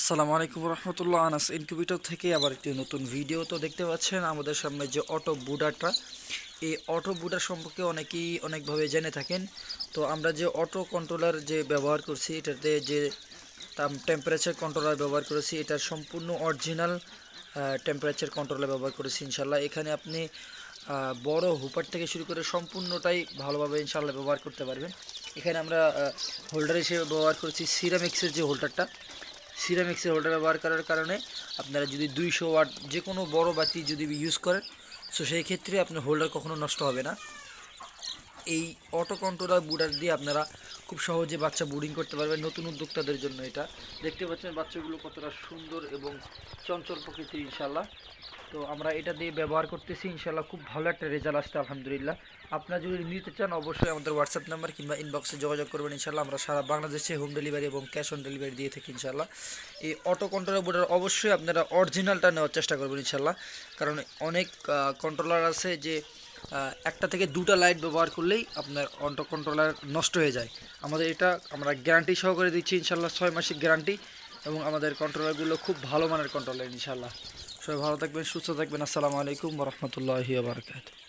আসসালামু আলাইকুম রহমতুল্লাহ, আনাস ইনকিউবেটর থেকে আবার একটি নতুন ভিডিও তো দেখতে পাচ্ছেন আমাদের সামনে যে অটো বুডারটা এই অটো বুডার সম্পর্কে অনেকেই অনেকভাবে জেনে থাকেন। তো আমরা যে অটো কন্ট্রোলার যে ব্যবহার করছি, এটাতে যে টেম্পারেচার কন্ট্রোলার ব্যবহার করেছি, এটা সম্পূর্ণ অরিজিনাল টেম্পারেচার কন্ট্রোলার ব্যবহার করেছি ইনশাল্লাহ এখানে আপনি বড় হুপার থেকে শুরু করে সম্পূর্ণটাই ভালোভাবে ইনশাল্লাহ ব্যবহার করতে পারবেন। এখানে আমরা হোল্ডার হিসেবে ব্যবহার করেছি সিরামিক্সের যে হোল্ডারটা সিরামিক্সের হোল্ডার ব্যবহার করার কারণে আপনারা যদি দুইশো ওয়াট যে কোনো বড় বাতি যদি ইউজ করেন সো সেই ক্ষেত্রে আপনার হোল্ডার কখনো নষ্ট হবে না। এই অটো কন্ট্রোলার বুটার দিয়ে আপনারা খুব সহজে বাচ্চা বুডিং করতে পারবে, নতুন উদ্যোক্তাদের জন্য এটা। দেখতে পাচ্ছেন বাচ্চাগুলো কতটা সুন্দর এবং চঞ্চল প্রকৃতির ইনশাল্লাহ তো আমরা এটা দিয়ে ব্যবহার করতেছি ইনশাল্লাহ খুব ভালো একটা রেজাল্ট আসছে, আলহামদুলিল্লাহ। আপনারা যদি নিতে চান, অবশ্যই আমাদের হোয়াটসঅ্যাপ নাম্বার কিংবা ইনবক্সে যোগাযোগ করবেন ইনশাল্লাহ আমরা সারা বাংলাদেশে হোম ডেলিভারি এবং ক্যাশ অন ডেলিভারি দিয়ে থাকি ইনশাল্লাহ এই অটো কন্ট্রোলার বোর্ডের অবশ্যই আপনারা অরিজিনালটা নেওয়ার চেষ্টা করবেন ইনশাল্লাহ কারণ অনেক কন্ট্রোলার আছে যে একটা থেকে দুটা লাইট ব্যবহার করলেই আপনার অটো কন্ট্রোলার নষ্ট হয়ে যায়। আমাদের এটা আমরা গ্যারান্টি সহকারে দিচ্ছি ইনশাল্লাহ, ছয় মাসিক গ্যারান্টি এবং আমাদের কন্ট্রোলারগুলো খুব ভালো মানের কন্ট্রোলার ইনশাল্লাহ। সবাই ভালো থাকবেন, সুস্থ থাকবেন। আসসালামু আলাইকুম রহমতুল্লাহি বারকাত